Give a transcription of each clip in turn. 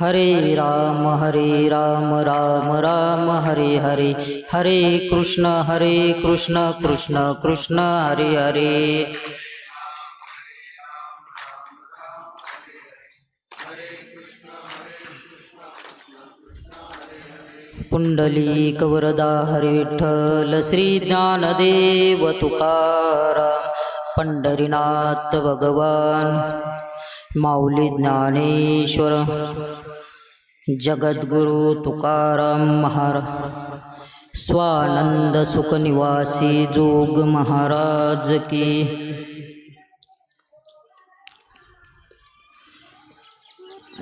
हरे राम हरे राम राम राम हरे हरे। हरे कृष्ण हरे कृष्ण कृष्ण कृष्ण हरे हरे। पुंडलीक कवरदा हरे विठ्ठल श्री ज्ञानदेव तुकाराम पंढरीनाथ भगवान माऊली ज्ञानेश्वर। जगद्गुरु तुकाराम महाराज स्वानंद सुखनिवासी जोग महाराज की।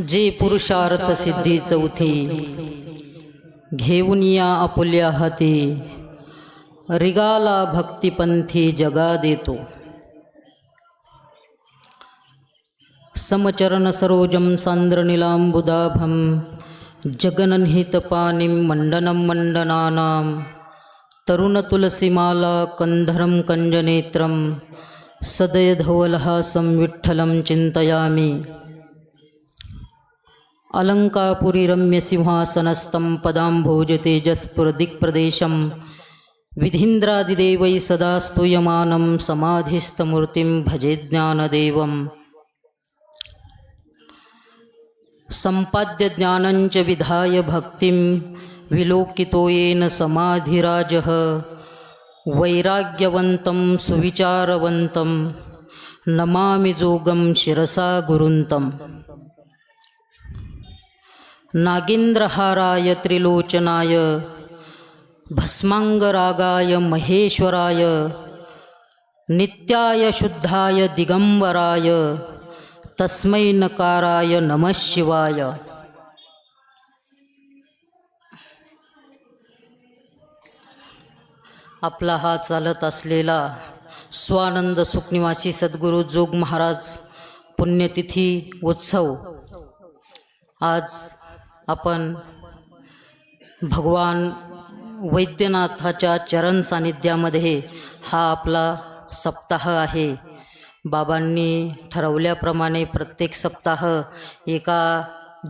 जे पुरुषार्थ सिद्धी चौथी घेऊन या आपुल्या हाती रिगाला भक्तिपंथी जगा देतो. समचरणसरोजं सान्द्रनीलाम्बुदाभं जगनहितपानिं मण्डनं मण्डनानां तरुणतुलसीमाला कन्धरं कञ्जनेत्रं सदयधवलहासं विठ्ठलं चिन्तयामि। अलङ्कापुरीरम्यसिंहासनस्थं पदाम्भोजतेजस्पुरदिक्प्रदेशं विधीन्द्रादिदेवैः सदा स्तूयमानं समाधिस्थमूर्तिं भजे ज्ञानदेवम्। संपाद्य ज्ञानञ्च विधाय भक्तिं विलोकितो येन समाधिराजः। वैराग्यवन्तं सुविचारवन्तं नमामि जोगं शिरसा गुरुन्तम् नागेन्द्रहाराय त्रिलोचनाय भस्माङ्गरागाय महेश्वराय नित्याय शुद्धाय दिगम्बराय तस्मै नकाराय नमः शिवाय. आपला हा चालत असलेला स्वानंद सुखनिवासी सद्गुरू जोग महाराज पुण्यतिथी उत्सव. आज आपण भगवान वैद्यनाथाच्या चरण सानिध्यामध्ये हा आपला सप्ताह आहे. बाबांनी ठरवल्याप्रमाणे प्रत्येक सप्ताह एका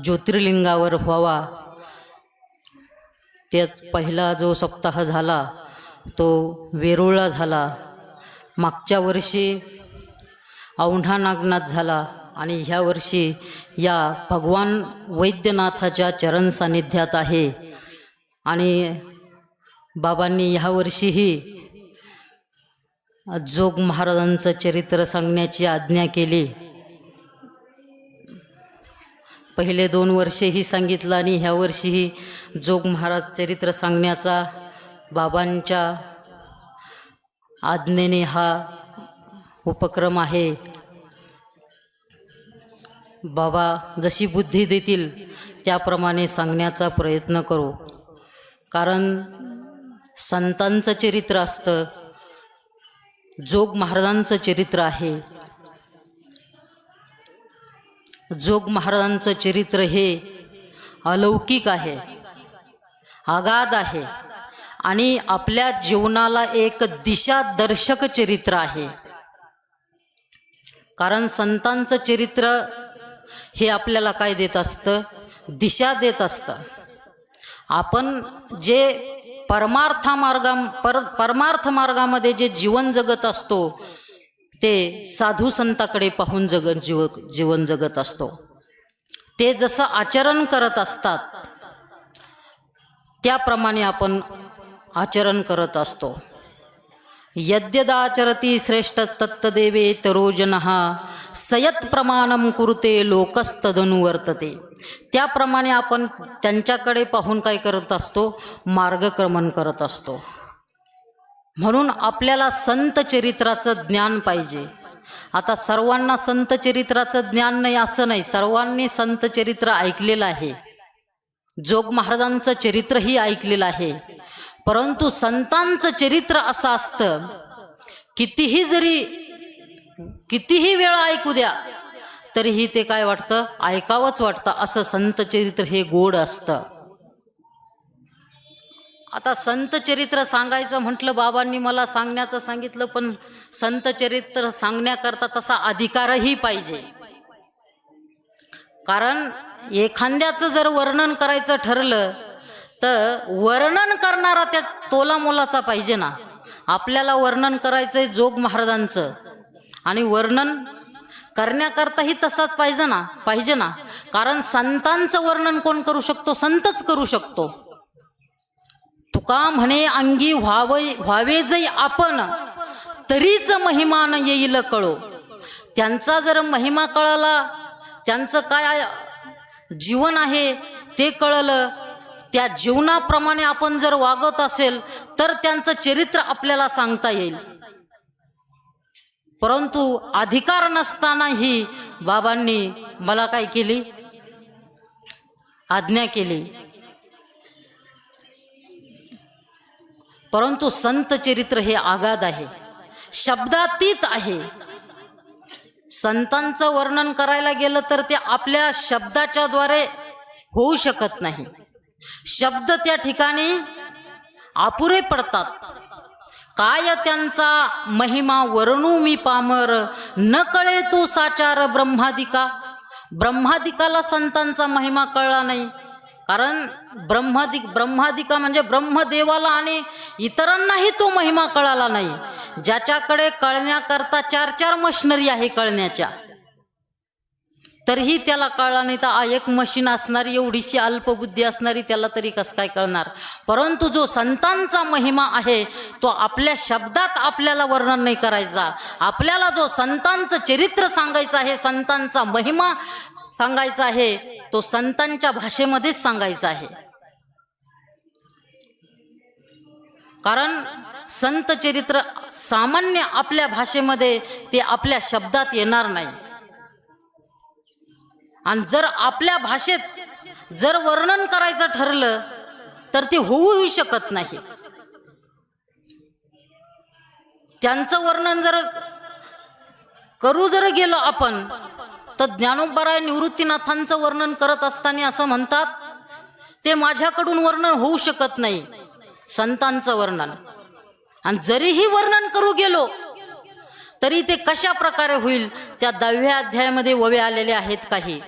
ज्योतिर्लिंगावर व्हावा. त्याच पहिला जो सप्ताह झाला तो वेरूळला झाला. मागच्या वर्षी औंढा नागनाथ झाला आणि ह्या वर्षी या भगवान वैद्यनाथाच्या चरण सान्निध्यात आहे. आणि बाबांनी ह्या वर्षीही जोग महाराजांचं चरित्र सांगण्याची आज्ञा केली. पहिले दोन वर्षेही सांगितलं आणि ह्या वर्षीही जोग महाराज चरित्र सांगण्याचा बाबांच्या आज्ञेने हा उपक्रम आहे. बाबा जशी बुद्धी देतील त्याप्रमाणे सांगण्याचा प्रयत्न करू. कारण संतांचं चरित्र असतं जोग महाराजांचं चरित्र आहे. जोग महाराजांचं चरित्र हे अलौकिक आहे आगाध आहे आणि आपल्या जीवनाला एक दिशादर्शक चरित्र आहे. कारण संतांचं चरित्र हे आपल्याला काय देत असतं? दिशा देत असतं. आपण जे परमार्थामार्गा पर परमार्थ मार्गामध्ये जे जीवन जगत असतो ते साधू संताकडे पाहून जगत जीव जीवन जगत असतो. ते जसं आचरण करत असतात त्याप्रमाणे आपण आचरण करत असतो. यद्यदाचरती श्रेष्ठ तत्तदेवे तरोजन सयत प्रमाणम कुरुते लोकस्तदनुवर्तते. त्याप्रमाणे आपण त्यांच्याकडे पाहून काय करत असतो? मार्गक्रमण करत असतो. म्हणून आपल्याला संत चरित्राचं ज्ञान पाहिजे. आता सर्वांना संत चरित्राचं ज्ञान नाही असं नाही. सर्वांनी संत चरित्र ऐकलेलं आहे. जोग महाराजांचं चरित्रही ऐकलेलं आहे. परंतु संतांचं चरित्र असं असतं कितीही जरी कितीही वेळा ऐकू द्या तरीही ते काय वाटतं? ऐकावंच वाटतं. असं संत चरित्र हे गोड असतं. आता संत चरित्र सांगायचं म्हटलं बाबांनी मला सांगण्याचं सांगितलं पण संत चरित्र सांगण्याकरता तसा अधिकारही पाहिजे. कारण एखाद्याचं जर वर्णन करायचं ठरलं तर वर्णन करणारा त्या तोला मोलाचा पाहिजे ना. आपल्याला वर्णन करायचं आहे जोग महाराजांचं. आणि वर्णन करण्याकरताही तसाच पाहिजे ना? पाहिजे ना? कारण संतांचं वर्णन कोण करू शकतो? संतच करू शकतो. तुका म्हणे अंगी व्हावे व्हावे जै आपण तरीच महिमान येईल कळो. त्यांचा जर महिमा कळाला त्यांचं काय जीवन आहे ते कळलं. त्या जीवनाप्रमाणे आपण जर वागत असेल तर त्यांचं चरित्र आपल्याला सांगता येईल. परंतु अधिकार नसतानाही बाबांनी मला काय केली? आज्ञा केली. परंतु संत चरित्र हे आगाध आहे. शब्दातीत आहे. संतांचं वर्णन करायला गेलं तर ते आपल्या शब्दाच्या द्वारे होऊ शकत नाही. शब्द त्या ठिकाणी अपुरे पडतात. काय त्यांचा महिमा वरणू मी पामर? न कळे तू साचार ब्रह्मादिका? ब्रह्मादिकाला संतांचा महिमा कळला नाही. कारण ब्रह्मादिक ब्रह्मादिका म्हणजे ब्रह्मदेवाला आणि इतरांनाही तो महिमा कळाला नाही. ज्याच्याकडे कळण्याकरता चार चार मशनरी आहे कळण्याच्या. तरीही त्याला कळला नाही तर एक मशीन असणारी एवढीशी अल्पबुद्धी असणारी त्याला तरी कसं काय कळणार? परंतु जो संतांचा महिमा आहे तो आपल्या शब्दात आपल्याला वर्णन नाही करायचा. आपल्याला जो संतांचं चरित्र सांगायचं आहे संतांचा महिमा सांगायचा आहे तो संतांच्या भाषेमध्येच सांगायचा आहे. कारण संत चरित्र सामान्य आपल्या भाषेमध्ये ते आपल्या शब्दात येणार नाही. आणि जर आपल्या भाषेत जर वर्णन करायचं ठरलं तर ते होऊही शकत नाही. त्यांचं वर्णन जर करू जर गेलो आपण तर ज्ञानोबराय निवृत्तीनाथांचं वर्णन करत असताना असं म्हणतात ते माझ्याकडून वर्णन होऊ शकत नाही संतांचं वर्णन. आणि जरीही वर्णन करू गेलो तरी ते कशा प्रकारे होईल त्या दहाव्या अध्यायामध्ये ववे आलेले आहेत काही.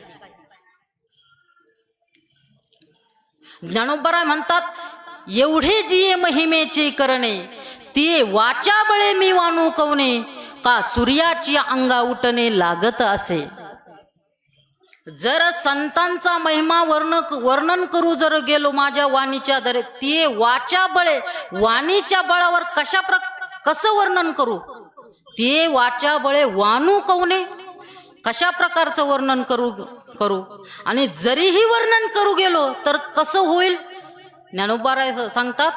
ज्ञानोबराय म्हणतात एवढे जिये महिमेचे करणे ते वाचा बळे मी वानू कवणे का सूर्याची अंगा उठणे लागत असे? जर संतांचा महिमा वर्ण वर्णन करू जर गेलो माझ्या वाणीच्या दरे ते वाचा बळे वाणीच्या बळावर कशा प्र कसं वर्णन करू? ते वाचा बळे वानू कवणे कशा प्रकारचं वर्णन करू? करू. आणि जरीही वर्णन करू गेलो तर कसं होईल? ज्ञानोबाराय सांगतात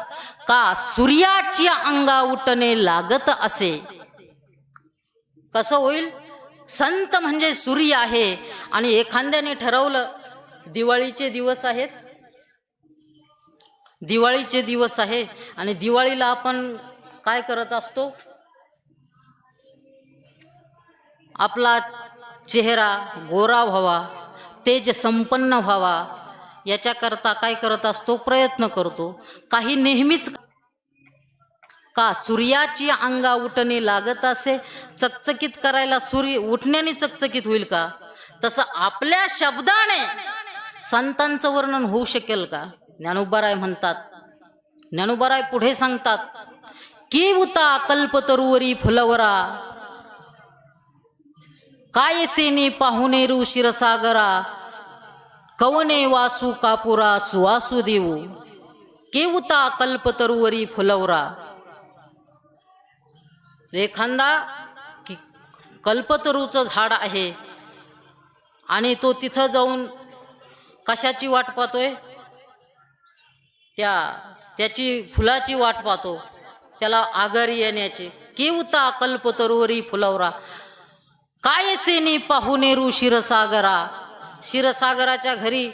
का सूर्याच्या अंगा उठणे लागत असे? कसं होईल? संत म्हणजे सूर्य आहे. आणि एखाद्याने ठरवलं दिवाळीचे दिवस आहेत. दिवाळीचे दिवस आहे. आणि दिवाळीला आपण काय करत असतो? आपला चेहरा गोरा व्हावा. तेज संपन्न व्हावा. याच्याकरता काय करत असतो? प्रयत्न करतो. काही नेहमीच का सूर्याची अंगा उठणे लागत असे? चकचकीत करायला सूर्य उठण्याने चकचकीत होईल का? तसं आपल्या शब्दाने संतांचं वर्णन होऊ शकेल का? ज्ञानोबाराय म्हणतात. ज्ञानोबाराय पुढे सांगतात की उता कल्पतरुवरी फुलवरा काय सेनी पाहुणेरू शिरसागरा कवने वासू कापुरा सुवासू देऊ केवता कल्पतरुवरी फुलवरा. एखादा की कल्पतरूचं झाड आहे आणि तो तिथं जाऊन कशाची वाट पाहतोय? त्या त्याची फुलाची वाट पाहतो. त्याला आगारी येण्याची. केवता कल्पतरुवरी फुलवरा. काय सेनी पाहुणेरू शिरसागरा शिरसागराच्या घरी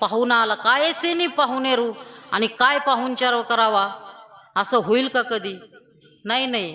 पाहुणा आला. काय सेनी पाहुणेरू आणि काय पाहुणचार करावा? असं होईल का कधी? नाही नाही.